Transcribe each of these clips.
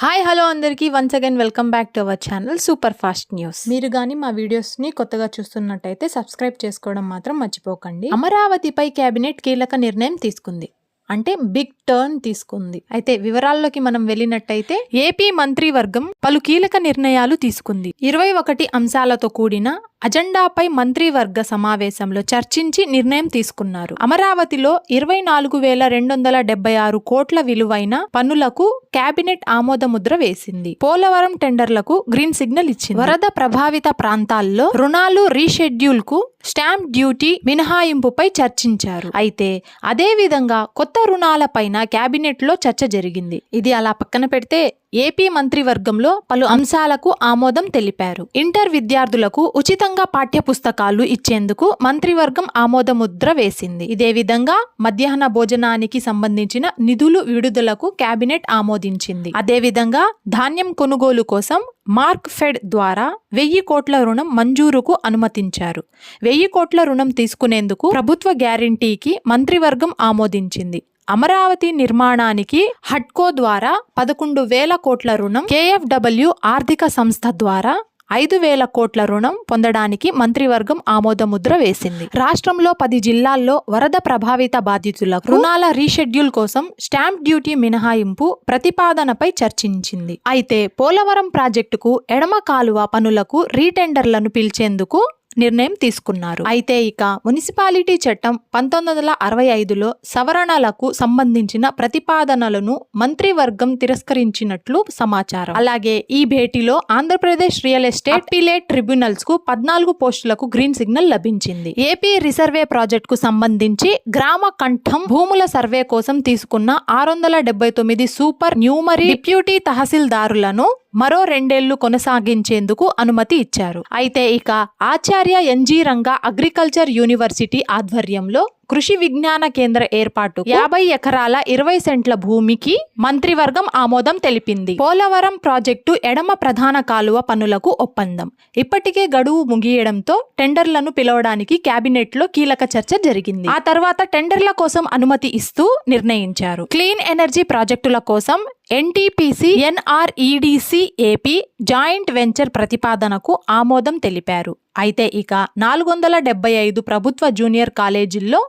Hi hello అందరికీ. Once again welcome back to our channel super fast news మీరు కానీ మా వీడియోస్ని కొత్తగా చూస్తున్నట్టయితే సబ్స్క్రైబ్ చేసుకోవడం మాత్రం మర్చిపోకండి. అమరావతిపై కేబినెట్ కీలక నిర్ణయం తీసుకుంది. అంటే బిగ్ టర్న్ తీసుకుంది. అయితే వివరాల్లోకి మనం వెళ్ళినట్టయితే ఏపీ మంత్రివర్గం పలు కీలక నిర్ణయాలు తీసుకుంది. ఇరవై ఒకటి అంశాలతో కూడిన అజెండాపై మంత్రివర్గ సమావేశంలో చర్చించి నిర్ణయం తీసుకున్నారు. అమరావతిలో ఇరవై నాలుగు వేల రెండు వందల డెబ్బై ఆరు కోట్ల విలువైన పనులకు కేబినెట్ ఆమోదముద్ర వేసింది. పోలవరం టెండర్లకు గ్రీన్ సిగ్నల్ ఇచ్చింది. వరద ప్రభావిత ప్రాంతాల్లో రుణాలు రీషెడ్యూల్కు స్టాంప్ డ్యూటీ మినహాయింపుపై చర్చించారు. అయితే అదే విధంగా కొత్త రుణాలపైన కేబినెట్లో చర్చ జరిగింది. ఇది అలా పక్కన పెడితే ఏపీ మంత్రివర్గంలో పలు అంశాలకు ఆమోదం తెలిపారు. ఇంటర్ విద్యార్థులకు ఉచితంగా పాఠ్య పుస్తకాలు ఇచ్చేందుకు మంత్రివర్గం ఆమోదముద్ర వేసింది. ఇదే విధంగా మధ్యాహ్న భోజనానికి సంబంధించిన నిధులు విడుదలకు కేబినెట్ ఆమోదించింది. అదేవిధంగా ధాన్యం కొనుగోలు కోసం మార్క్ ఫెడ్ ద్వారా వెయ్యి కోట్ల రుణం మంజూరుకు అనుమతించారు. వెయ్యి కోట్ల రుణం తీసుకునేందుకు ప్రభుత్వ గ్యారంటీకి మంత్రివర్గం ఆమోదించింది. అమరావతి నిర్మాణానికి హడ్కో ద్వారా పదకొండు వేల కోట్ల రుణం కేఎఫ్డబ్ల్యూ ఆర్థిక సంస్థ ద్వారా ఐదు వేల కోట్ల రుణం పొందడానికి మంత్రివర్గం ఆమోదముద్ర వేసింది. రాష్ట్రంలో పది జిల్లాల్లో వరద ప్రభావిత బాధితులకు రుణాల రీషెడ్యూల్ కోసం స్టాంప్ డ్యూటీ మినహాయింపు ప్రతిపాదనపై చర్చించింది. అయితే పోలవరం ప్రాజెక్టుకు ఎడమ కాలువ పనులకు రీటెండర్లను పిలిచేందుకు నిర్ణయం తీసుకున్నారు. అయితే ఇక మున్సిపాలిటీ చట్టం పంతొమ్మిది వందల అరవై ఐదులో సవరణలకు సంబంధించిన ప్రతిపాదనలను మంత్రివర్గం తిరస్కరించినట్లు సమాచారం. అలాగే ఈ భేటీలో ఆంధ్రప్రదేశ్ రియల్ ఎస్టేట్ పిలేట్ ట్రిబ్యునల్స్కు పద్నాలుగు పోస్టులకు గ్రీన్ సిగ్నల్ లభించింది. ఏపీ రిసర్వే ప్రాజెక్ట్కు సంబంధించి గ్రామ కంఠం భూముల సర్వే కోసం తీసుకున్న ఆరు వందల డెబ్బై తొమ్మిది సూపర్ న్యూమరీ డిప్యూటీ తహసీల్దారులను మరో రెండేళ్ళు కొనసాగించేందుకు అనుమతి ఇచ్చారు. అయితే ఇక Acharya NG Ranga agriculture university ఆధ్వర్యంలో కృషి విజ్ఞాన కేంద్ర ఏర్పాటు యాభై ఎకరాల ఇరవై సెంట్ల భూమికి మంత్రివర్గం ఆమోదం తెలిపింది. పోలవరం ప్రాజెక్టు ఎడమ ప్రధాన కాలువ పనులకు ఒప్పందం. ఇప్పటికే గడువు ముగియడంతో టెండర్లను పిలవడానికి కేబినెట్లో కీలక చర్చ జరిగింది. ఆ తర్వాత టెండర్ల కోసం అనుమతి ఇస్తూ నిర్ణయించారు. క్లీన్ ఎనర్జీ ప్రాజెక్టుల కోసం NTPC NREDC AP joint venture ప్రతిపాదనకు ఆమోదం తెలిపారు. అయితే ఇక నాలుగు వందల డెబ్బై ఐదు ప్రభుత్వ జూనియర్ కాలేజీల్లో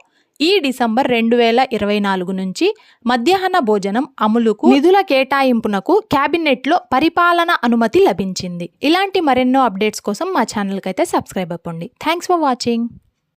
ఈ డిసెంబర్ రెండు వేల ఇరవై నాలుగు నుంచి మధ్యాహ్న భోజనం అమలుకు నిధుల కేటాయింపునకు క్యాబినెట్లో పరిపాలన అనుమతి లభించింది. ఇలాంటి మరెన్నో అప్డేట్స్ కోసం మా ఛానల్కి అయితే సబ్స్క్రైబ్ అవ్వండి. Thanks for watching.